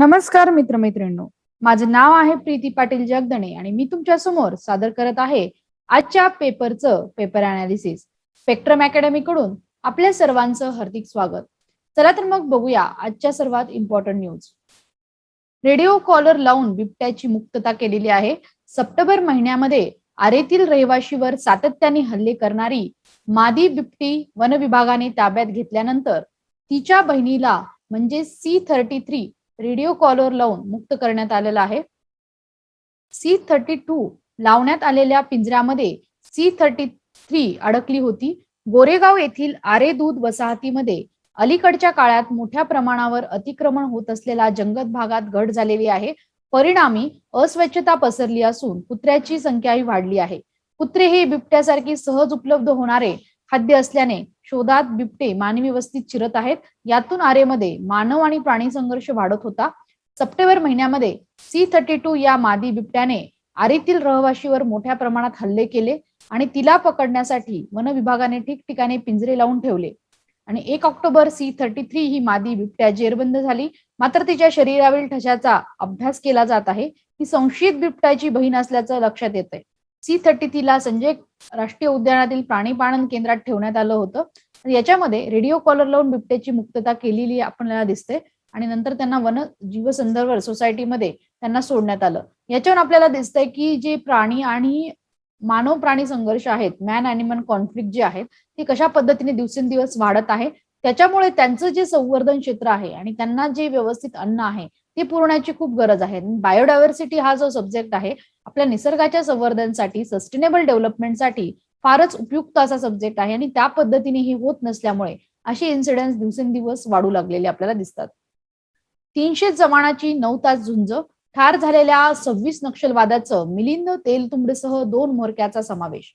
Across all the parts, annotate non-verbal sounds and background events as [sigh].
नमस्कार मित्रमैत्रिणींनो. माझं नाव आहे प्रीती पाटील जगदणे आणि मी तुमच्यासमोर सादर करत आहे आजच्या पेपरचं पेपर अनालिसिस स्पेक्ट्रम अकॅडमी कडून आपल्या सर्वांचं हार्दिक स्वागत. चला तर मग बघूया आजच्या सर्वात इम्पॉर्टंट न्यूज रेडिओ कॉलर लावून बिबट्याची मुक्तता केलेली आहे. सप्टेंबर महिन्यामध्ये आरेतील रहिवाशीवर सातत्याने हल्ले करणारी मादी बिबटी वन विभागाने ताब्यात घेतल्यानंतर तिच्या बहिणीला म्हणजे C thirty three radio collar लावून मुक्त करण्यात आलेला आहे. सी थर्टी टू लावण्यात आलेल्या पिंजऱ्यामध्ये सी थर्टी थ्री अडकली होती. गोरेगाव येथील आरे दूध वसाहतीमध्ये अलीकडच्या काळात मोठ्या प्रमाणावर अतिक्रमण होत असलेला जंगल भागात घट झालेली आहे. परिणामी अस्वच्छता पसरली असून कुत्र्याची संख्याही वाढली आहे. कुत्रे हे बिबट्यासारखी सहज उपलब्ध होणारे खाद्य असल्याने शोधात बिबटे मानवी वस्तीत चिरत आहेत. यातून आरेमध्ये मानव आणि प्राणी संघर्ष वाढत होता. सप्टेंबर महिन्यामध्ये सी थर्टी टू या मादी बिबट्याने आरेतील रहिवाशीवर मोठ्या प्रमाणात हल्ले केले आणि तिला पकडण्यासाठी वन विभागाने ठिकठिकाणी पिंजरे लावून ठेवले. आणि एक ऑक्टोबर सी थर्टी थ्री ही मादी बिबट्या जेरबंद झाली. मात्र तिच्या शरीरावरील ठशाचा अभ्यास केला जात आहे. ही संशयित बिबट्याची बहीण असल्याचं लक्षात येत आहे सी थर्टी थ्रीला संजय राष्ट्रीय उद्यानातील प्राणी पाणन केंद्रात ठेवण्यात आलं होतं. याच्यामध्ये रेडिओ कॉलर लावून बिबट्याची मुक्तता केलेली आपल्याला दिसते. आणि नंतर त्यांना वन जीवसंदर्भ सोसायटीमध्ये त्यांना सोडण्यात आलं. याच्यावर आपल्याला दिसतंय की जे प्राणी आणि मानव प्राणी संघर्ष आहेत मॅन अॅनिमल कॉन्फ्लिक्ट जे आहेत ते कशा पद्धतीने दिवसेंदिवस वाढत आहे? त्याच्यामुळे त्यांचं जे संवर्धन क्षेत्र आहे आणि त्यांना जे व्यवस्थित अन्न आहे ती पुरवण्याची खूप गरज आहे. बायोडायव्हर्सिटी हा जो सब्जेक्ट आहे आपल्या निसर्गाच्या संवर्धनसाठी सस्टेनेबल डेव्हलपमेंटसाठी फारच उपयुक्त असा सब्जेक्ट आहे आणि त्या पद्धतीने हे होत नसल्यामुळे असे इन्सिडेंट दिवसेंदिवस वाढू लागलेले आपल्याला दिसतात. तीनशे जवानाची नऊ तास झुंज ठार झालेल्या सव्वीस नक्षलवादाचं मिलिंद तेलतुंबडेसह दोन म्होरक्याचा समावेश.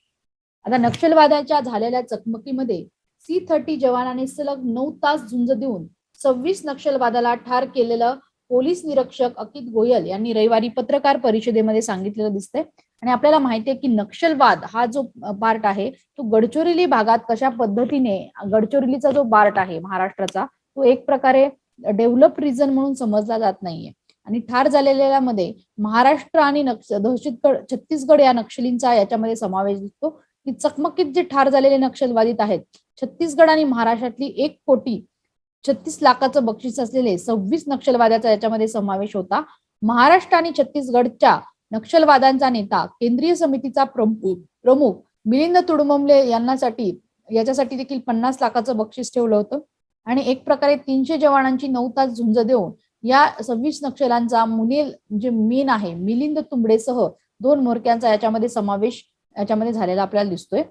आता नक्षलवादाच्या झालेल्या चकमकीमध्ये सी थर्टी जवानाने सलग नऊ तास झुंज देऊन सव्वीस नक्षलवादाला ठार केलेलं पोलीस निरीक्षक अकित गोयल यांनी रविवारी पत्रकार परिषदेमध्ये सांगितलेलं दिसतंय. आणि आपल्याला माहिती आहे की नक्षलवाद हा जो पार्ट आहे तो गडचिरोली भागात कशा पद्धतीने गडचिरोलीचा जो पार्ट आहे महाराष्ट्राचा तो एक प्रकारे डेव्हलप रिजन म्हणून समजला जात नाहीये. आणि ठार झालेल्या मध्ये महाराष्ट्र आणि नक्ष दहशतगड छत्तीसगड या नक्षलींचा याच्यामध्ये समावेश दिसतो. की चकमकीत जे ठार झालेले नक्षलवादीत आहेत छत्तीसगड आणि महाराष्ट्रातली एक कोटी छत्तीस लाखाचं बक्षीस असलेले सव्वीस नक्षलवाद्याचा याच्यामध्ये समावेश होता. महाराष्ट्र आणि छत्तीसगडच्या नक्षलवाद्यांचा नेता केंद्रीय समितीचा प्रमुख प्रमुख मिलिंद तुडममले यांनासाठी याच्यासाठी देखील पन्नास लाखाचं बक्षीस ठेवलं होतं. आणि एक प्रकारे तीनशे जवानांची नऊ तास झुंज देऊन या सव्वीस नक्षलांचा मुनील जे मेन आहे मिलिंद तुंबडेसह दोन मोरक्यांचा याच्यामध्ये समावेश याच्यामध्ये झालेला आपल्याला दिसतोय.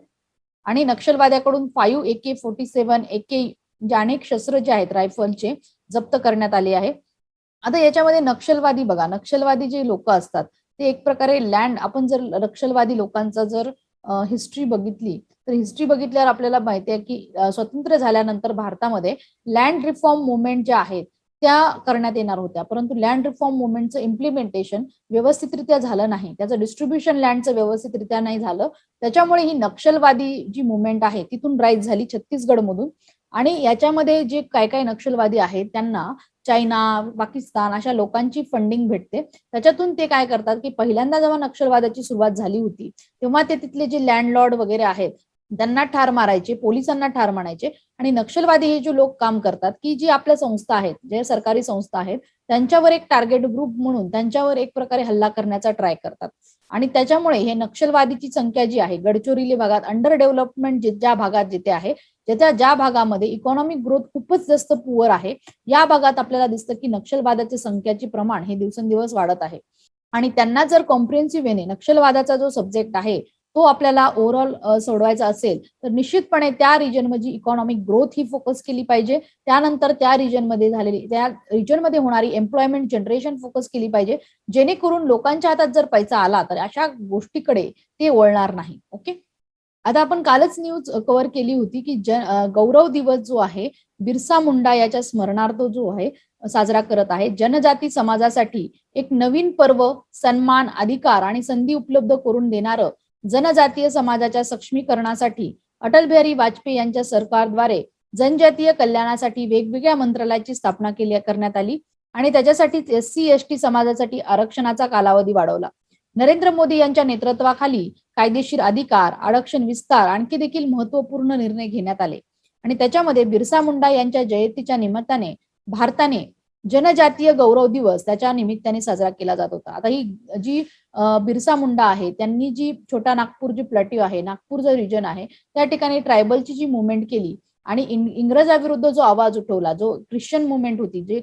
आणि नक्षलवाद्याकडून five A K forty seven A K म्हणजे अनेक शस्त्र जे आहेत रायफलचे जप्त करण्यात आले आहे. आता याच्यामध्ये नक्षलवादी बघा. नक्षलवादी जे लोक असतात ते एक प्रकारे लँड आपण जर नक्षलवादी लोकांचा जर हिस्ट्री बघितली तर हिस्ट्री बघितल्यावर आपल्याला माहिती आहे की स्वतंत्र झाल्यानंतर भारतामध्ये लँड रिफॉर्म मुवमेंट ज्या आहेत त्या करण्यात येणार होत्या. परंतु लँड रिफॉर्म मुवमेंटचं इम्प्लिमेंटेशन व्यवस्थितरित्या झालं नाही. त्याचं डिस्ट्रीब्युशन लँडचं व्यवस्थितरित्या नाही झालं. त्याच्यामुळे ही नक्षलवादी जी मुवमेंट आहे तिथून राईज झाली छत्तीसगड मधून आणि याच्यामध्ये जे काय काय नक्षलवादी आहेत त्यांना चायना पाकिस्तान अशा लोकांची फंडिंग भेटते. त्याच्यातून ते काय करतात की पहिल्यांदा जेव्हा नक्षलवादाची सुरुवात झाली होती तेव्हा ते तिथले जे लँडलॉर्ड वगैरे आहेत त्यांना ठार मारायचे पोलिसांना ठार मारायचे आणि नक्षलवादी हे जे लोक काम करतात की जी आपल्या संस्था आहेत जे सरकारी संस्था आहेत त्यांच्यावर एक टार्गेट ग्रुप म्हणून त्यांच्यावर एक प्रकारे हल्ला करण्याचा ट्राय करतात. आणि त्याच्यामुळे हे नक्षलवादीची संख्या जी आहे गडचिरोली भागात अंडर डेव्हलपमेंट ज्या भागात जिथे आहे ज्याच्या ज्या भागामध्ये इकॉनॉमिक ग्रोथ खूपच जास्त पुअर आहे या भागात आपल्याला दिसतं की नक्षलवादाच्या संख्याचे प्रमाण हे दिवसेंदिवस वाढत आहे. आणि त्यांना जर कॉम्प्रिहेन्सिव्हने नक्षलवादाचा जो सब्जेक्ट आहे तो आपल्याला ओव्हरऑल सोडवायचा असेल तर निश्चितपणे त्या रिजनमध्ये इकॉनॉमिक ग्रोथ ही फोकस केली पाहिजे. त्यानंतर त्या रिजनमध्ये झालेली त्या रिजनमध्ये होणारी एम्प्लॉयमेंट जनरेशन फोकस केली पाहिजे. जेणेकरून लोकांच्या हातात जर पैसा आला तर अशा गोष्टीकडे ते वळणार नाही. ओके आता आपण कालच न्यूज कव्हर केली होती की जन गौरव दिवस जो आहे बिरसा मुंडा याच्या स्मरणार्थ जो आहे साजरा करत आहे. जनजाती समाजासाठी एक नवीन पर्व सन्मान अधिकार आणि संधी उपलब्ध करून देणारं जनजातीय समाजाच्या सक्षमीकरणासाठी अटल बिहारी वाजपेयी यांच्या सरकारद्वारे जनजातीय कल्याणासाठी वेगवेगळ्या मंत्रालयाची स्थापना केली करण्यात आली आणि त्याच्यासाठीच एस सी एस टी समाजासाठी आरक्षणाचा कालावधी वाढवला. नरेंद्र मोदी यांच्या नेतृत्वाखाली कायदेशीर अधिकार आरक्षण विस्तार आणखी देखील महत्त्वपूर्ण निर्णय घेण्यात आले. आणि त्याच्यामध्ये बिरसा मुंडा यांच्या जयंतीच्या निमित्ताने भारताने जनजातीय गौरव दिवस त्याच्या निमित्ताने साजरा केला जात होता. आता ही जी बिरसा मुंडा आहे त्यांनी जी छोटा नागपूर जी प्लॅट्यू आहे नागपूर जो रिजन आहे त्या ठिकाणी ट्रायबलची जी मुवमेंट केली आणि इंग्रजाविरुद्ध जो आवाज उठवला जो ख्रिश्चन मुवमेंट होती जे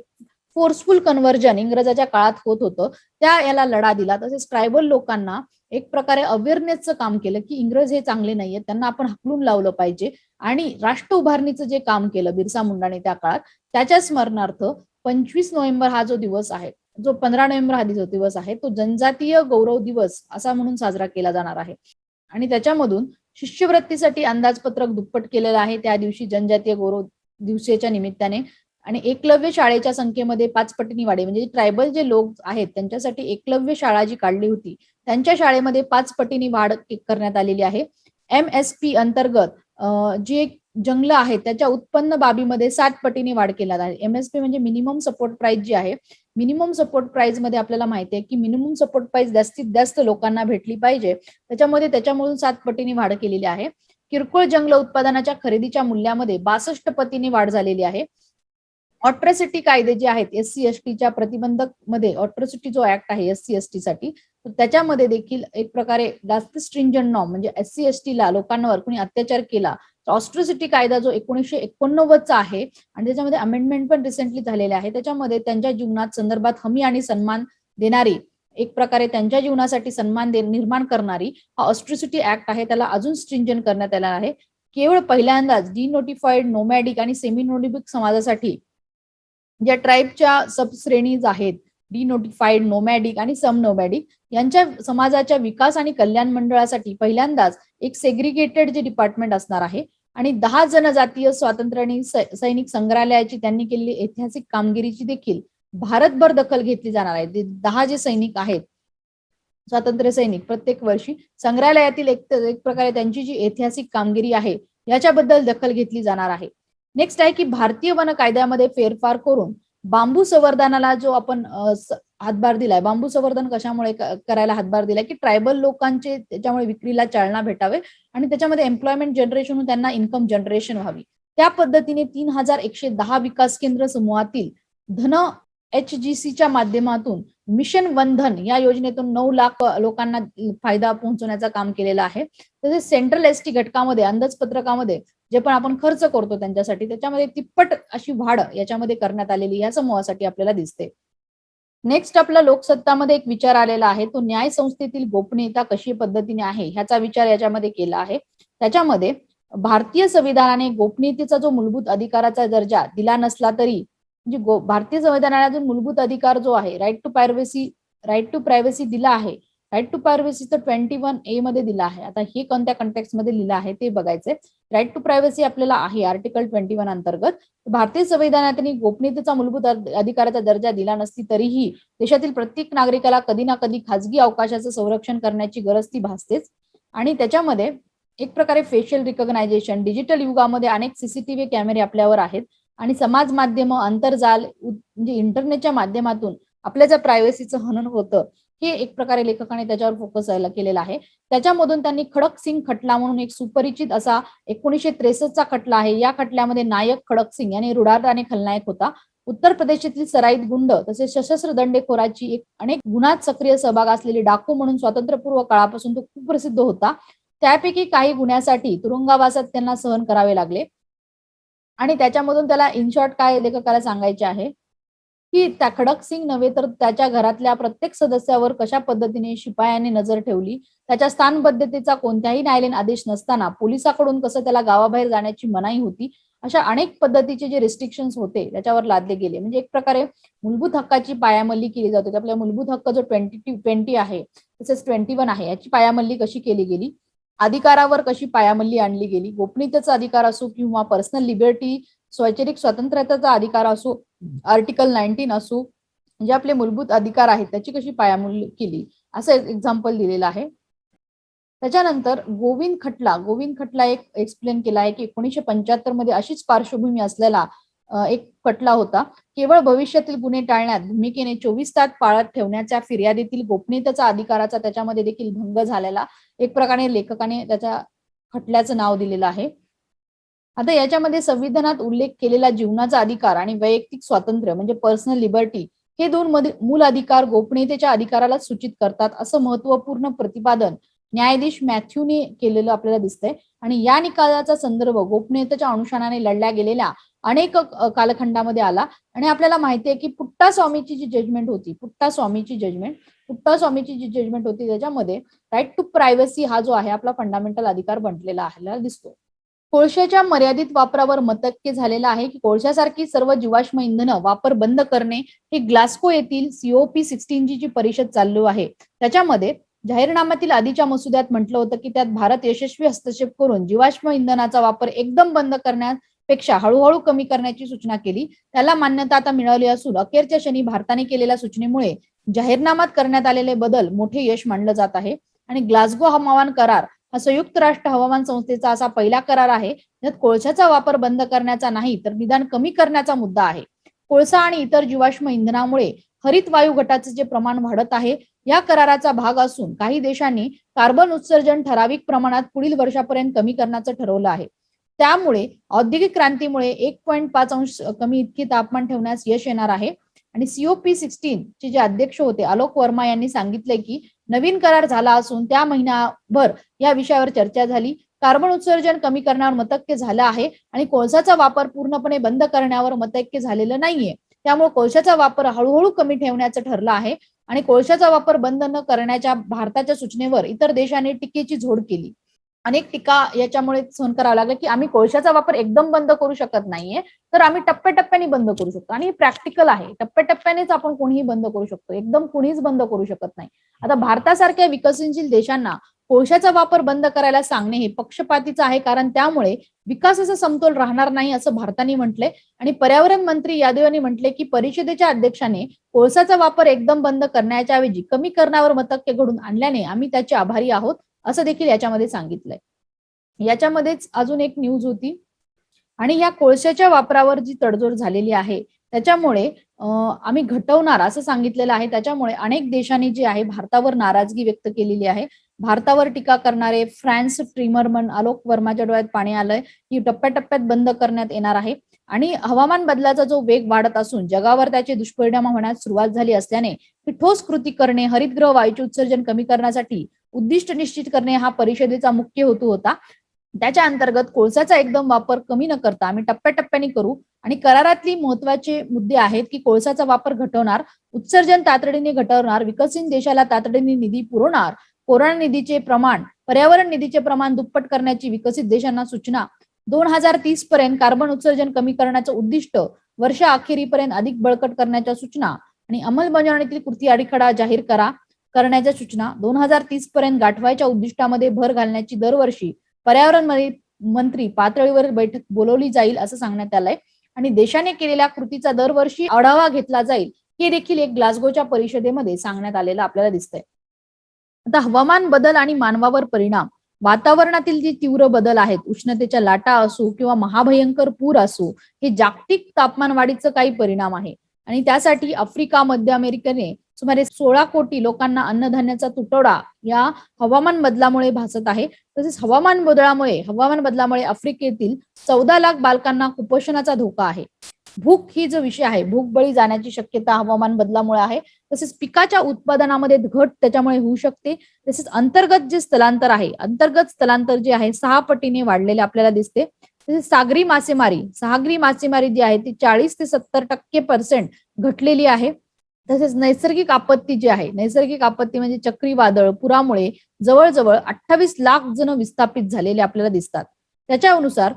फोर्सफुल कन्व्हर्जन इंग्रजाच्या काळात होत होतं. त्या याला लढा दिला. तसेच ट्रायबल लोकांना एक प्रकारे अवेअरनेसचं काम केलं की इंग्रज हे चांगले नाहीये त्यांना आपण हकलून लावलं पाहिजे. आणि राष्ट्र उभारणीचं जे काम केलं बिरसा मुंडाने त्या काळात त्याच्या स्मरणार्थ पंचवीस नोव्हेंबर हा जो दिवस आहे जो पंधरा नोव्हेंबर हा जो दिवस आहे तो जनजातीय गौरव दिवस असा म्हणून साजरा केला जाणार आहे. आणि त्याच्यामधून शिष्यवृत्तीसाठी अंदाजपत्रक दुप्पट केलेलं आहे. त्या दिवशी जनजातीय गौरव दिवसेच्या निमित्ताने आणि एकलव्य शाळेच्या संख्येमध्ये पाच पटीने वाढे. म्हणजे ट्रायबल जे लोक आहेत त्यांच्यासाठी एकलव्य शाळा जी काढली होती त्यांच्या शाळेमध्ये पाच पटीने वाढ करण्यात आलेली आहे. एम एस पी अंतर्गत जी जे जंगलं आहेत त्याच्या उत्पन्न बाबीमध्ये सात पटीने वाढ केला आहे. एमएसपी म्हणजे मिनिमम सपोर्ट प्राइस जी आहे मिनिमम सपोर्ट प्राइसमध्ये आपल्याला माहिती आहे की मिनिमम सपोर्ट प्राइस जास्तीत जास्त लोकांना भेटली पाहिजे. त्याच्यामध्ये त्याच्यामधून सात पटीने वाढ केलेली आहे. किरकोळ जंगल उत्पादनाच्या खरेदीच्या मूल्यामध्ये बासष्ट पटीने वाढ झालेली आहे. ऑट्रॉसिटी कायदे जे आहेत एस सी एस टीच्या प्रतिबंधकमध्ये ऑट्रॉसिटी जो ऍक्ट आहे एस सी एस टी साठी त्याच्यामध्ये देखील एक प्रकारे जास्त स्ट्रिंजन नॉर्म म्हणजे एस सी एस टीला लोकांवर कोणी अत्याचार केला ऑस्ट्रोसिटी कायदा जो एकोणीसशे एकोणनव्वदचा आहे आणि त्याच्यामध्ये अमेंडमेंट पण रिसेंटली झालेले आहे त्याच्यामध्ये त्यांच्या जीवनात संदर्भात हमी आणि सन्मान देणारी एक प्रकारे त्यांच्या जीवनासाठी सन्मान दे निर्माण करणारी हा ऑस्ट्रोसिटी ऍक्ट आहे त्याला अजून स्ट्रिंजन करण्यात आला आहे. केवळ पहिल्यांदाच डिनोटिफाईड नोमॅडिक आणि सेमी नोटिफिक समाजासाठी ज्या ट्राईबच्या सब श्रेणीज आहेत डिनोटिफाईड नोमॅडिक आणि सम नोमॅडिक यांच्या समाजाच्या विकास आणि कल्याण मंडळासाठी पहिल्यांदाच एक सेग्रिगेटेड जे डिपार्टमेंट असणार आहे आणि दहा जनजातीय स्वातंत्र्य आणि सैनिक संग्रहालयाची त्यांनी केलेली ऐतिहासिक कामगिरीची देखील भारतभर दखल घेतली जाणार आहे. दहा जे सैनिक आहेत स्वातंत्र्य सैनिक प्रत्येक वर्षी संग्रहालयातील एक एक प्रकारे त्यांची जी ऐतिहासिक कामगिरी आहे याच्याबद्दल दखल घेतली जाणार आहे. नेक्स्ट आहे की भारतीय वन कायद्यामध्ये फेरफार करून बांबू संवर्धनाला जो आपण हातभार दिलाय बांबू संवर्धन कशामुळे करायला हातभार दिलाय की ट्रायबल लोकांचे त्याच्यामुळे विक्रीला चालना भेटावे आणि त्याच्यामध्ये एम्प्लॉयमेंट जनरेशन होऊन त्यांना इन्कम जनरेशन व्हावी. त्या पद्धतीने तीन हजार एकशे दहा विकास केंद्र समूहातील धन एच जी सीच्या माध्यमातून मिशन वंधन या योजनेतून नऊ लाख लोकांना फायदा पोहोचवण्याचं काम केलेलं आहे. तसेच सेंट्रल एस टी घटकामध्ये अंदाजपत्रकामध्ये जे पण आपण खर्च करतो त्यांच्यासाठी त्याच्यामध्ये तिप्पट अशी वाढ याच्यामध्ये करण्यात आलेली या समूहासाठी आपल्याला दिसते. नेक्स्ट आपला लोकसत्तामध्ये एक विचार आलेला आहे. तो न्याय संस्थेतील गोपनीयता कशी पद्धतीने आहे ह्याचा विचार याच्यामध्ये केला आहे. त्याच्यामध्ये भारतीय संविधानाने गोपनीयतेचा जो मूलभूत अधिकाराचा दर्जा दिला नसला तरी म्हणजे भारतीय संविधानाला जो मूलभूत अधिकार जो आहे right to privacy right to privacy दिला आहे. राईट टू प्रायव्हसी तर ट्वेंटी वन ए मध्ये दिला आहे. आता हे कोणत्या कंटेक्समध्ये लिहिलं आहे ते बघायचंय. राईट टू प्रायव्हसी आपल्याला आहे आर्टिकल ट्वेंटी वन अंतर्गत. भारतीय संविधानाने गोपनीयतेचा मूलभूत अधिकाराचा दर्जा दिला नसती तरीही देशातील प्रत्येक नागरिकाला कधी ना कधी खाजगी अवकाशाचं संरक्षण करण्याची गरज ती भासतेच. आणि त्याच्यामध्ये एक प्रकारे फेशियल रिकॉग्नायझेशन डिजिटल युगामध्ये अनेक सीसीटीव्ही कॅमेरे आपल्यावर आहेत. आणि समाज माध्यम आंतरजाल म्हणजे इंटरनेटच्या माध्यमातून आपल्या ज्या प्रायव्हसीचं हनन होतं हे एक प्रकारे लेखकाने त्याच्यावर फोकस केलेला आहे. त्याच्यामधून त्यांनी खडक सिंग खटला म्हणून एक सुपरिचित असा एकोणीशे त्रेसष्टचा खटला आहे. या खटल्यामध्ये नायक खडक सिंग यांनी रुडारदाने खलनायक होता. उत्तर प्रदेशातील सराईत गुंड तसेच सशस्त्र दंडेखोराची एक अनेक गुन्हात सक्रिय सहभाग असलेली डाकू म्हणून स्वातंत्र्यपूर्व काळापासून तो खूप प्रसिद्ध होता. त्यापैकी काही गुन्ह्यासाठी तुरुंगावासात त्यांना सहन करावे लागले. आणि त्याच्यामधून त्याला इन शॉर्ट काय लेखकाला सांगायचे आहे? की त्या खडक सिंग नव्हे तर त्याच्या घरातल्या प्रत्येक सदस्यावर कशा पद्धतीने शिपायाने नजर ठेवली? त्याच्या स्थानबद्धतेचा कोणत्याही न्यायालयीन आदेश नसताना पोलिसाकडून कसं त्याला गावाबाहेर जाण्याची मनाई होती? अशा अनेक पद्धतीचे जे रिस्ट्रिक्शन्स होते त्याच्यावर लादले गेले. म्हणजे एक प्रकारे मूलभूत हक्काची पायामल्ली केली जाते आपल्या मूलभूत हक्क जो ट्वेंटी ट्वेंटी आहे तसेच ट्वेंटी वन आहे याची पायामल्ली कशी केली गेली? अधिकारावर कशी पायामल्ली आणली गेली? गोपनीयतेचा अधिकार असो किंवा पर्सनल लिबर्टी स्वैचारिक स्वातंत्र्याचा अधिकार असो आर्टिकल नाईन्टीन असो जे आपले मूलभूत अधिकार आहेत त्याची कशी पायामूल्य केली? असं एक्झाम्पल दिलेलं आहे. त्याच्यानंतर गोविंद खटला. गोविंद खटला एक एक्सप्लेन केला आहे की एकोणीसशे पंच्याहत्तरमध्ये अशीच पार्श्वभूमी असलेला एक खटला होता. केवळ भविष्यातील गुन्हे टाळण्यात भूमिकेने चोवीस तास पाळत ठेवण्याच्या फिर्यादीतील गोपनीयतेचा अधिकाराचा त्याच्यामध्ये देखील भंग झालेला एक प्रकारे लेखकाने त्याच्या खटल्याचं नाव दिलेलं आहे. आता याच्यामध्ये संविधानात उल्लेख केलेला जीवनाचा अधिकार आणि वैयक्तिक स्वातंत्र्य म्हणजे पर्सनल लिबर्टी हे दोन मूल अधिकार गोपनीयतेच्या अधिकाराला सूचित करतात असं महत्त्वपूर्ण प्रतिपादन न्यायाधीश मॅथ्यूने केलेलं आपल्याला दिसतंय. आणि या निकालाचा संदर्भ गोपनीयतेच्या अनुषंगाने लढल्या गेलेल्या अनेक कालखंडामध्ये आला. आणि आपल्याला माहिती आहे की पुट्टा स्वामीची जी जजमेंट होती पुट्टा स्वामीची जजमेंट पुट्टा स्वामीची जी जजमेंट होती त्याच्यामध्ये राईट टू प्रायव्हसी हा जो आहे आपला फंडामेंटल अधिकार बनलेला आहे दिसतो कोळशाच्या मर्यादित वापरावर मतक्य झालेला आहे की कोळशासारखी सर्व जीवाश्म इंधनं वापर बंद करणे हे ग्लास्को येथील सीओपी सिक्स्टीन जी जी परिषद चालू आहे. त्याच्यामध्ये जाहीरनाम्यातील आधीच्या मसुद्यात म्हटलं होतं की त्यात भारत यशस्वी हस्तक्षेप करून जीवाश्म इंधनाचा वापर एकदम बंद करण्यात पेक्षा हळूहळू कमी करण्याची सूचना केली. त्याला मान्यता आता मिळाली असून अखेरच्या क्षणी भारताने केलेल्या सूचनेमुळे जाहीरनाम्यात करण्यात आलेले बदल मोठे यश मानलं जात आहे. आणि ग्लासगो हवामान करार हा संयुक्त राष्ट्र हवामान संस्थेचा असा पहिला करार आहे. ज्यात कोळशाचा वापर बंद करण्याचा नाही तर निदान कमी करण्याचा मुद्दा आहे. कोळसा आणि इतर जीवाश्म इंधनामुळे हरित वायू गटाचे जे प्रमाण वाढत आहे या कराराचा भाग असून काही देशांनी कार्बन उत्सर्जन ठराविक प्रमाणात पुढील वर्षापर्यंत कमी करण्याचं ठरवलं आहे. त्यामुळे औद्योगिक क्रांतीमुळे एक पॉईंट पाच अंश कमी इतकी तापमान ठेवण्यास यश येणार आहे. आणि सीओपी सिक्स्टीन चे जे अध्यक्ष होते आलोक वर्मा यांनी सांगितले की नवीन करार झाला असून त्या महिन्याभर या विषयावर चर्चा झाली. कार्बन उत्सर्जन कमी करण्यावर मतक्य झालं आहे आणि कोळसाचा वापर पूर्णपणे बंद करण्यावर मतैक्य झालेलं नाहीये. त्यामुळे कोळशाचा वापर हळूहळू कमी ठेवण्याचं ठरलं आहे आणि कोळशाचा वापर बंद न करण्याच्या भारताच्या सूचनेवर इतर देशांनी टीकेची झोड केली. अनेक टीका याच्यामुळे सहन करावं लागलं की आम्ही कोळशाचा वापर एकदम बंद करू शकत नाहीये तर आम्ही टप्प्याटप्प्याने बंद करू शकतो. आणि प्रॅक्टिकल आहे. टप्प्याटप्प्यानेच आपण कोणीही बंद करू शकतो. एकदम कुणीच बंद करू शकत नाही. आता भारतासारख्या विकसनशील देशांना कोळशाचा वापर बंद करायला सांगणे हे पक्षपातीचं आहे कारण त्यामुळे विकासाचा समतोल राहणार नाही असं भारताने म्हटलंय. आणि पर्यावरण मंत्री यादव यांनी म्हटले की परिषदेच्या अध्यक्षाने कोळसाचा वापर एकदम बंद करण्याच्या ऐवजी कमी करण्यावर मतक्य घडून आणल्याने आम्ही त्याचे आभारी आहोत. असं देखील याच्यामध्ये सांगितलंय. याच्यामध्येच अजून एक न्यूज होती. आणि या कोळशाच्या वापरावर जी तडजोड झालेली आहे त्याच्यामुळे आम्ही घटवणार असं सांगितलेलं आहे. त्याच्यामुळे अनेक देशांनी जे आहे भारतावर नाराजगी व्यक्त केलेली आहे. भारतावर टीका करणारे फ्रान्स ट्रिमरमन आलोक वर्माच्या डोळ्यात पाणी आलंय. की टप्प्याटप्प्यात बंद करण्यात येणार आहे. आणि हवामान बदलाचा जो वेग वाढत असून जगावर त्याचे दुष्परिणाम होण्यास सुरुवात झाली असल्याने ही ठोस कृती करणे हरितगृह वायूचे उत्सर्जन कमी करण्यासाठी उद्दिष्ट निश्चित करणे हा परिषदेचा मुख्य हेतू होता. त्याच्या अंतर्गत कोळसाचा एकदम वापर कमी न करता आम्ही टप्प्याटप्प्याने करू आणि करारातली महत्त्वाचे मुद्दे आहेत की कोळसाचा वापर घटवणार उत्सर्जन तातडीने घटवणार विकसित देशाला तातडीने निधी पुरवणार कोरोना निधीचे प्रमाण पर्यावरण निधीचे प्रमाण दुप्पट करण्याची विकसित देशांना सूचना दोन हजार तीस पर्यंत कार्बन उत्सर्जन कमी करण्याचं उद्दिष्ट वर्षा अखेरीपर्यंत अधिक बळकट करण्याच्या सूचना आणि अंमलबजावणीतील कृती आराखडा जाहीर करा. करण्याच्या सूचना दोन हजार तीस पर्यंत गाठवायच्या उद्दिष्टामध्ये भर घालण्याची दरवर्षी पर्यावरण मंत्री पातळीवर बैठक बोलवली जाईल असं सांगण्यात आलंय. आणि देशाने केलेल्या कृतीचा दरवर्षी आढावा घेतला जाईल हे देखील एक ग्लासगोच्या परिषदेमध्ये सांगण्यात आलेलं आपल्याला दिसतंय. आता हवामान बदल आणि मानवावर परिणाम. वातावरणातील जी तीव्र बदल आहेत उष्णतेच्या लाटा असू किंवा महाभयंकर पूर असू हे जागतिक तापमान वाढीचं काही परिणाम आहे. आणि त्यासाठी आफ्रिका मध्य अमेरिकेने सुमारे सोळा कोटी लोकांना अन्नधान्याचा तुटवडा या हवामान बदलामुळे भासत आहे. तसेच हवामान बदलामुळे हवामान बदलामुळे आफ्रिकेतील चौदा लाख बालकांना कुपोषणाचा धोका आहे. भूक ही जो विषय आहे भूक बळी जाण्याची शक्यता हवामान बदलामुळे आहे. तसेच पिकाच्या उत्पादनामध्ये घट त्याच्यामुळे होऊ शकते. तसेच अंतर्गत जे स्थलांतर आहे अंतर्गत स्थलांतर जे आहे सहा पटीने वाढलेले आपल्याला दिसते. तसेच सागरी मासेमारी सागरी मासेमारी जी आहे ती चाळीस ते सत्तर टक्के पर्सेंट घटलेली आहे. तसेच नैसर्गिक आपत्ती जी आहे नैसर्गिक आपत्ती म्हणजे चक्रीवादळ पुरामुळे जवळजवळ अठ्ठावीस लाख जण विस्थापित झालेले आपल्याला दिसतात. त्याच्यानुसार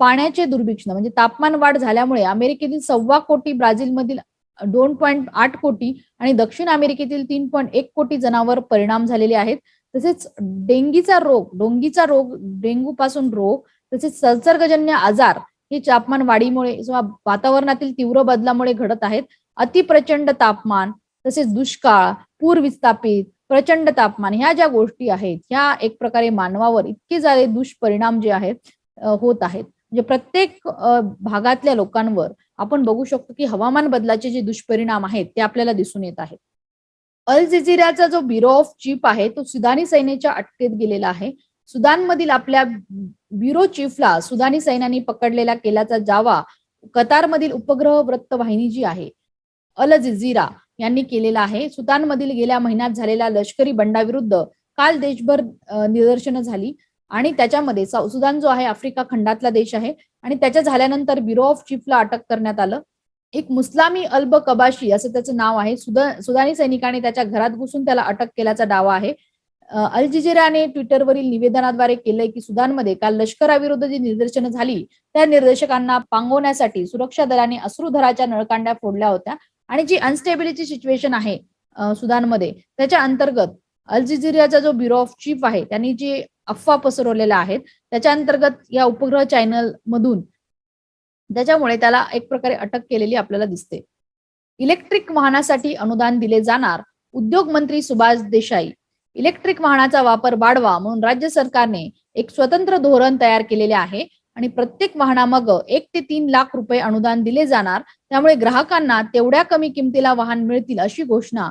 पाण्याचे दुर्भिक्षण म्हणजे तापमान वाढ झाल्यामुळे अमेरिकेतील सव्वा कोटी ब्राझीलमधील दोन पॉईंट आठ कोटी आणि दक्षिण अमेरिकेतील तीन पॉईंट एक कोटी जनावर परिणाम झालेले आहेत. तसेच डेंगीचा रोग डोंगीचा रोग डेंगू पासून रोग तसेच संसर्गजन्य आजार हे तापमान वाढीमुळे किंवा वातावरणातील तीव्र बदलामुळे घडत आहेत. अतिप्रचंड तापमान तसेच दुष्काळ पूर विस्थापित प्रचंड तापमान ह्या ज्या गोष्टी आहेत ह्या एक प्रकारे मानवावर इतके झाले दुष्परिणाम जे आहेत होत आहेत. म्हणजे प्रत्येक भागातल्या लोकांवर आपण बघू शकतो की हवामान बदलाचे जे दुष्परिणाम आहेत ते आपल्याला दिसून येत आहेत. अल जझिराचा जो ब्युरो ऑफ चीफ आहे तो सुदानी सैन्याच्या अटकेत गेलेला आहे. सुदानमधील आपल्या ब्युरो चीफला सुदानी सैन्याने पकडलेला केल्याचा जावा कतारमधील उपग्रह वृत्तवाहिनी जी आहे अल जझिरा यांनी केलेला आहे. सुदानमधील गेल्या महिन्यात झालेल्या लष्करी बंडाविरुद्ध काल देशभर निदर्शनं झाली आणि त्याच्यामध्ये सुदान जो आहे आफ्रिका खंडातला देश आहे आणि त्याच्या झाल्यानंतर ब्युरो ऑफ चीफला अटक करण्यात आलं. एक मुस्लामी अल्ब कबाशी असं त्याचं नाव आहे. सुदा सुदानी सैनिकाने त्याच्या घरात घुसून त्याला अटक केल्याचा दावा आहे. अल जिजिराने ट्विटरवरील निवेदनाद्वारे केलंय की सुदानमध्ये काल लष्कराविरुद्ध जी निदर्शनं झाली त्या निर्देशकांना पांगवण्यासाठी सुरक्षा दलाने अश्रुधराच्या नळकांड्या फोडल्या होत्या. आणि जी अनस्टेबिलिटी सिच्युएशन आहे सुदानमध्ये त्याच्या अंतर्गत अलजिझिरियाचा जो ब्युरो ऑफ चीफ आहे त्यांनी जी अफवा पसरवलेल्या आहेत त्याच्या अंतर्गत या उपग्रह चॅनल मधून त्याच्यामुळे त्याला एक प्रकारे अटक केलेली आपल्याला दिसते. इलेक्ट्रिक वाहनासाठी अनुदान दिले जाणार उद्योग मंत्री सुभाष देसाई. इलेक्ट्रिक वाहनाचा वापर वाढवा म्हणून राज्य सरकारने एक स्वतंत्र धोरण तयार केलेले आहे आणि प्रत्येक वाहनामाग एक ते तीन लाख रुपये अनुदान दिले जाणार. त्यामुळे ग्राहकांना तेवढ्या कमी किमतीला वाहन मिळतील अशी घोषणा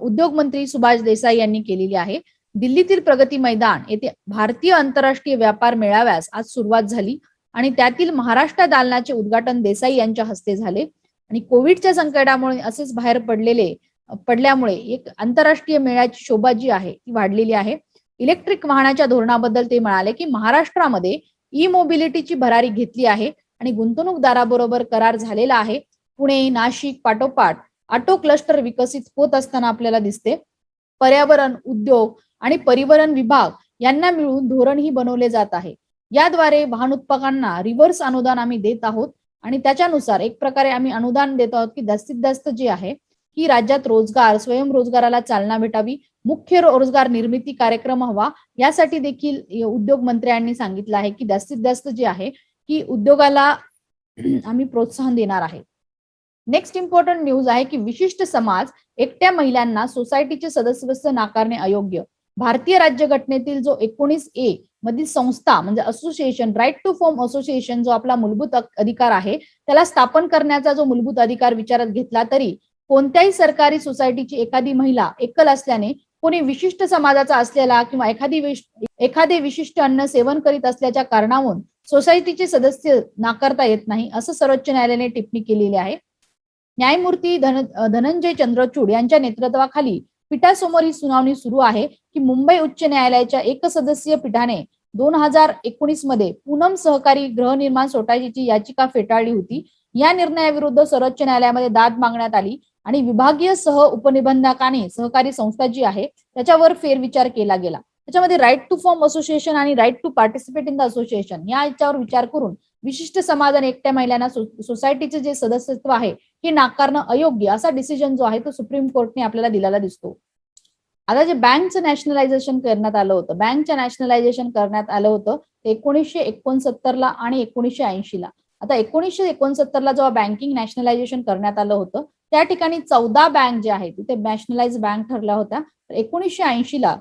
उद्योग मंत्री सुभाष देसाई यांनी केलेली आहे. दिल्लीतील प्रगती मैदान येथे भारतीय आंतरराष्ट्रीय व्यापार मेळाव्यास आज सुरुवात झाली आणि त्यातील महाराष्ट्र दालनाचे उद्घाटन देसाई यांच्या हस्ते झाले. आणि कोविडच्या संकटामुळे असेच बाहेर पडलेले पडल्यामुळे एक आंतरराष्ट्रीय मेळ्याची शोभा जी आहे ती वाढलेली आहे. इलेक्ट्रिक वाहनाच्या धोरणाबद्दल ते म्हणाले की महाराष्ट्रामध्ये ई मोबिलिटीची भरारी घेतली आहे आणि गुंतवणूकदाराबरोबर करार झालेला आहे. पुणे नाशिक पाठोपाठ ऑटो क्लस्टर विकसित होत असताना आपल्याला दिसते. पर्यावरण उद्योग आणि परिवहन विभाग यांना मिळून धोरणही बनवले जात आहे. याद्वारे वाहन उत्पादकांना रिव्हर्स अनुदान आम्ही देत आहोत आणि त्याच्यानुसार एक प्रकारे आम्ही अनुदान देत आहोत की जास्तीत जास्त जे आहे की राज्यात रोजगार स्वयंरोजगाराला चालना भेटावी मुख्य रोजगार निर्मिती कार्यक्रम हवा यासाठी देखील उद्योग मंत्र्यांनी सांगितलं आहे की जास्तीत जास्त जे आहे की उद्योगाला [clears throat] आम्ही प्रोत्साहन देणार आहे. नेक्स्ट इम्पॉर्टंट न्यूज आहे की विशिष्ट समाज एकट्या महिलांना सोसायटीचे सदस्यत्व नाकारणे अयोग्य. भारतीय राज्यघटनेतील जो एकोणीस ए मधील संस्था म्हणजे association right to form association जो आपला मूलभूत अधिकार आहे त्याला स्थापन करण्याचा जो मूलभूत अधिकार विचारात घेतला तरी कोणत्याही सरकारी सोसायटीची एखादी महिला एकल असल्याने कोणी विशिष्ट समाजाचा असलेला किंवा एखादी एखादे विशिष्ट अन्न सेवन करीत असल्याच्या कारणावरून सोसायटीचे सदस्य नाकारता येत नाही असं सर्वोच्च न्यायालयाने टिप्पणी केलेली आहे. न्यायमूर्ती धन धनंजय चंद्रचूड यांच्या नेतृत्वाखाली पीठासमोर ही सुनावणी सुरू आहे की मुंबई उच्च न्यायालयाच्या एकसदस्यीय पीठाने दोन हजार एकोणीसमध्ये पूनम सहकारी गृहनिर्माण सोसायटीची याचिका फेटाळली होती. या निर्णयाविरुद्ध सर्वोच्च न्यायालयामध्ये दाद मागण्यात आली. आणि विभागीय सह उपनिबंधकाने सहकारी संस्था जी आहे त्याच्यावर फेरविचार केला गेला. त्याच्यामध्ये राईट टू फॉर्म असोसिएशन आणि right to participate in the association या याच्यावर विचार करून विशिष्ट समाधान एकट्या महिलांना सोसायटीचे जे सदस्यत्व आहे हे नाकारणं अयोग्य असा डिसिजन जो आहे तो सुप्रीम कोर्टने आपल्याला दिलेला दिसतो. आता जे बँकचं नॅशनलायझेशन करण्यात आलं होतं बँकचं नॅशनलायझेशन करण्यात आलं होतं ते एकोणीसशे एकोणसत्तरला आणि एकोणीसशे ऐंशीला. आता एकोणीसशे एकोणसत्तरला जेव्हा बँकिंग नॅशनलायझेशन करण्यात आलं होतं त्या ठिकाणी चौदा बँक जे आहे तिथे नॅशनलाइज बँक ठरल्या होत्या. तर एकोणीसशे ऐंशीला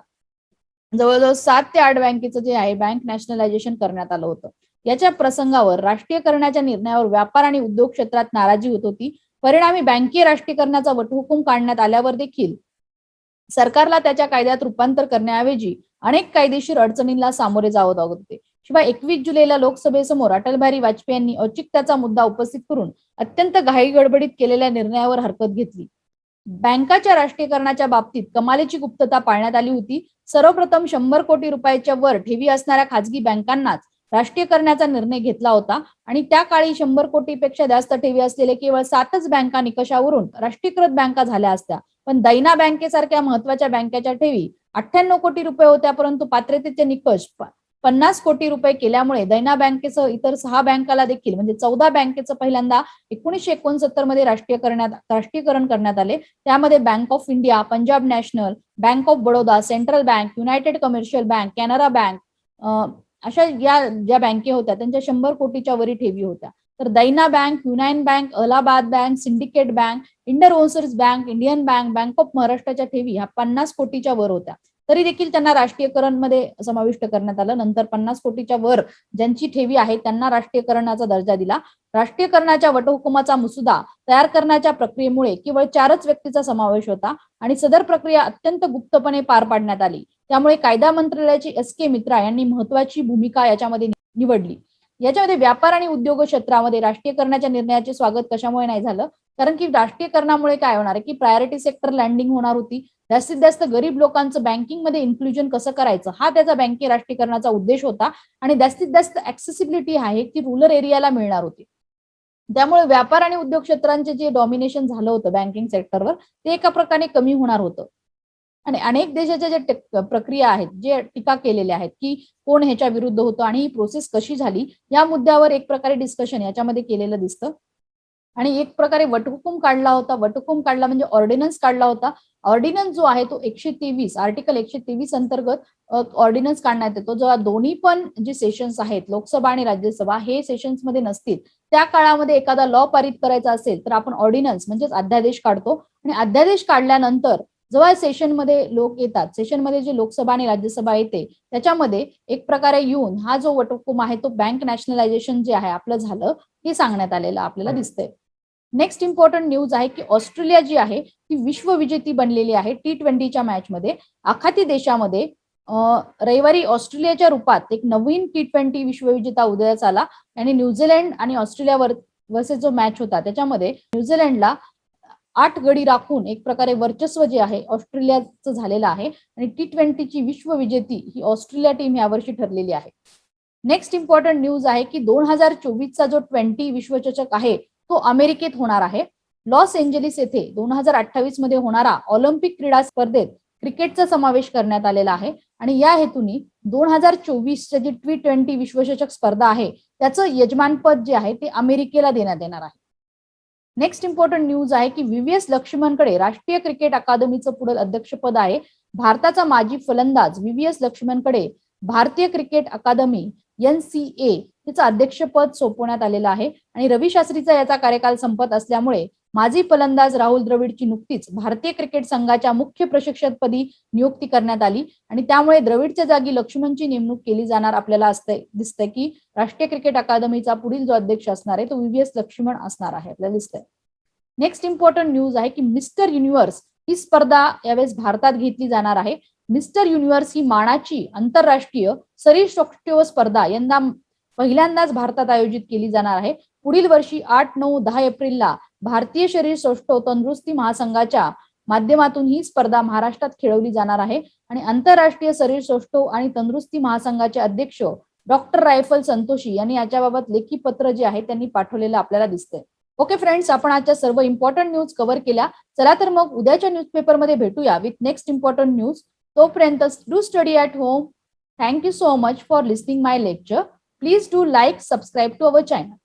जवळजवळ सात ते आठ बँकेचं जे आहे बँक नॅशनलायझेशन करण्यात आलं होतं. याच्या प्रसंगावर राष्ट्रीयकरणाच्या निर्णयावर व्यापार आणि उद्योग क्षेत्रात नाराजी होत होती. परिणामी बँकीय राष्ट्रीयकरणाचा वटहुकूम काढण्यात आल्यावर देखील सरकारला त्याच्या कायद्यात रूपांतर करण्याऐवजी अनेक कायदेशीर अडचणींना सामोरे जावं लागत होते. शिवाय एकवीस जुलैला लोकसभेसमोर अटल बिहारी वाजपेयी यांनी औचित्याचा मुद्दा उपस्थित करून अत्यंत घाई गडबडीत केलेल्या निर्णयावर हरकत घेतली. बँकाच्या राष्ट्रीयकरणाच्या बाबतीत कमालीची गुप्तता पाळण्यात आली होती. सर्वप्रथम शंभर कोटी रुपयाच्या वर ठेवी असणाऱ्या खाजगी बँकांनाच राष्ट्रीय करण्याचा निर्णय घेतला होता आणि त्या काळी शंभर कोटीपेक्षा जास्त ठेवी असलेले केवळ सातच बँका निकषावरून राष्ट्रीयकृत बँका झाल्या असत्या. पण दैना बँकेसारख्या महत्त्वाच्या बँकेच्या ठेवी अठ्ठ्याण्णव कोटी रुपये होत्या परंतु पात्रतेचे निकष पन्नास कोटी रुपये केल्यामुळे दैना बँकेचं इतर सहा बँकाला देखील म्हणजे चौदा बँकेचं पहिल्यांदा एकोणीसशे एकोणसत्तरमध्ये राष्ट्रीय करण्यात राष्ट्रीयकरण करण्यात आले. त्यामध्ये Bank of India Punjab National Bank of Baroda Central Bank United Commercial Bank Canara Bank अशा या ज्या बँके होत्या त्यांच्या शंभर कोटीच्या वरी ठेवी होत्या. तर Dena Bank Union Bank Allahabad Bank Syndicate Bank Indian Overseas Bank Indian Bank Bank of महाराष्ट्राच्या ठेवी ह्या पन्नास कोटीच्या वर होत्या. तरी देखील त्यांना राष्ट्रीयकरणमध्ये समाविष्ट करण्यात आलं. नंतर पन्नास कोटीच्या वर ज्यांची ठेवी आहे त्यांना राष्ट्रीयकरणाचा दर्जा दिला. राष्ट्रीयकरणाच्या वटहुकुमाचा मसुदा तयार करण्याच्या प्रक्रियेमुळे केवळ चारच व्यक्तीचा समावेश होता आणि सदर प्रक्रिया अत्यंत गुप्तपणे पार पाडण्यात आली. त्यामुळे कायदा मंत्रालयाची एस के मित्रा यांनी महत्वाची भूमिका याच्यामध्ये निवडली. याच्यामध्ये व्यापार आणि उद्योग क्षेत्रामध्ये राष्ट्रीयकरणाच्या निर्णयाचे स्वागत कशामुळे नाही झालं? कारण की राष्ट्रीयकरणामुळे काय होणार आहे की प्रायोरिटी सेक्टर लँडिंग होणार होती. जास्तीत जास्त गरीब लोकांचं बँकिंगमध्ये इन्क्लुजन कसं करायचं? हा त्याचा बँके राष्ट्रीयकरणाचा उद्देश होता. आणि जास्तीत जास्त ऍक्सेसिबिलिटी आहे ती रुरल एरियाला मिळणार होती. त्यामुळे व्यापार आणि उद्योग क्षेत्रांचे जे डॉमिनेशन झालं होतं बँकिंग सेक्टरवर ते एका प्रकारे कमी होणार होतं. आणि अनेक देशाच्या ज्या प्रक्रिया आहेत जे टीका केलेल्या आहेत की कोण ह्याच्या विरुद्ध होतं आणि ही प्रोसेस कशी झाली या मुद्द्यावर एक प्रकारे डिस्कशन याच्यामध्ये केलेलं दिसतं. आणि एक प्रकारे वटहुकूम काढला होता वटहुकूम काढला म्हणजे ऑर्डिनन्स काढला होता. ऑर्डिनन्स जो आहे तो एकशे तेवीस आर्टिकल एकशे तेवीस अंतर्गत ऑर्डिनन्स काढण्यात येतो. जेव्हा दोन्ही पण जे सेशन्स आहेत लोकसभा आणि राज्यसभा हे सेशन्समध्ये नसतील त्या काळामध्ये एखादा लॉ पारित करायचा असेल तर आपण ऑर्डिनन्स म्हणजेच अध्यादेश काढतो. आणि अध्यादेश काढल्यानंतर जेव्हा सेशनमध्ये लोक येतात. सेशनमध्ये जे लोकसभा आणि राज्यसभा येते त्याच्यामध्ये एक प्रकारे येऊन हा जो वटहुकूम आहे तो बँक नॅशनलायझेशन जे आहे आपलं झालं हे सांगण्यात आलेलं आपल्याला दिसतंय. नेक्स्ट इम्पॉर्टंट न्यूज आहे की ऑस्ट्रेलिया जी आहे ती विश्वविजेती बनलेली आहे टी ट्वेंटीच्या मॅच मध्ये. आखाती देशामध्ये रविवारी ऑस्ट्रेलियाच्या रूपात एक नवीन टी ट्वेंटी विश्वविजेता उदयास आला. आणि न्यूझीलंड आणि ऑस्ट्रेलियावर वर्सेस जो मॅच होता त्याच्यामध्ये न्यूझीलंडला आठ गडी राखून एक प्रकारे वर्चस्व जे आहे ऑस्ट्रेलियाचं झालेलं आहे आणि टी ट्वेंटीची विश्वविजेती ही ऑस्ट्रेलिया टीम यावर्षी ठरलेली आहे. नेक्स्ट इम्पॉर्टंट न्यूज आहे की दोन हजार चोवीसचा जो ट्वेंटी विश्वचषक आहे तो अमेरिकेत होणार आहे. लॉस एंजलिस येथे दोन हजार अठ्ठावीसमध्ये होणारा ऑलिम्पिक क्रीडा स्पर्धेत क्रिकेटचा समावेश करण्यात आलेला आहे आणि या हेतूनी दोन हजार चोवीसच्या जी टी ट्वेंटी विश्वचषक स्पर्धा आहे त्याचं यजमानपद जे आहे ते अमेरिकेला देण्यात येणार आहे. नेक्स्ट इम्पॉर्टंट न्यूज आहे की व्हीव्हीएस लक्ष्मणकडे राष्ट्रीय क्रिकेट अकादमीचं पुढील अध्यक्षपद आहे. भारताचा माजी फलंदाज व्हीव्हीएस लक्ष्मणकडे भारतीय cricket Akademi N C A तिचं अध्यक्षपद सोपवण्यात आलेलं आहे. आणि रवी शास्त्रीचा याचा कार्यकाल संपत असल्यामुळे माजी फलंदाज राहुल द्रविडची नुकतीच भारतीय क्रिकेट संघाच्या मुख्य प्रशिक्षकपदी नियुक्ती करण्यात आली आणि त्यामुळे द्रविडच्या जागी लक्ष्मणची नेमणूक केली जाणार आपल्याला असते दिसतंय की राष्ट्रीय क्रिकेट अकादमीचा पुढील जो अध्यक्ष असणार आहे तो व्हीव्हीएस लक्ष्मण असणार आहे आपल्याला दिसतंय. नेक्स्ट इम्पॉर्टंट न्यूज आहे की मिस्टर युनिव्हर्स ही स्पर्धा यावेळेस भारतात घेतली जाणार आहे. मिस्टर युनिव्हर्स ही मानाची आंतरराष्ट्रीय सरीसृष्टीव स्पर्धा यंदा पहिल्यांदाच भारतात आयोजित केली जाणार आहे. पुढील वर्षी आठ नऊ दहा एप्रिलला भारतीय शरीर सौष्ठव तंदुरुस्ती महासंघाच्या माध्यमातून ही स्पर्धा महाराष्ट्रात खेळवली जाणार आहे. आणि आंतरराष्ट्रीय शरीर सौष्ठव आणि तंदुरुस्ती महासंघाचे अध्यक्ष डॉक्टर रायफल संतोषी यांनी याच्याबाबत लेखी पत्र जे आहे त्यांनी पाठवलेलं आपल्याला दिसतंय. ओके फ्रेंड्स आपण आजच्या सर्व इम्पॉर्टंट न्यूज कव्हर केल्या. चला तर मग उद्याच्या न्यूजपेपरमध्ये भेटूया विथ नेक्स्ट इम्पॉर्टंट न्यूज तोपर्यंत do study at home thank you so much for listening my lecture please do like subscribe to our channel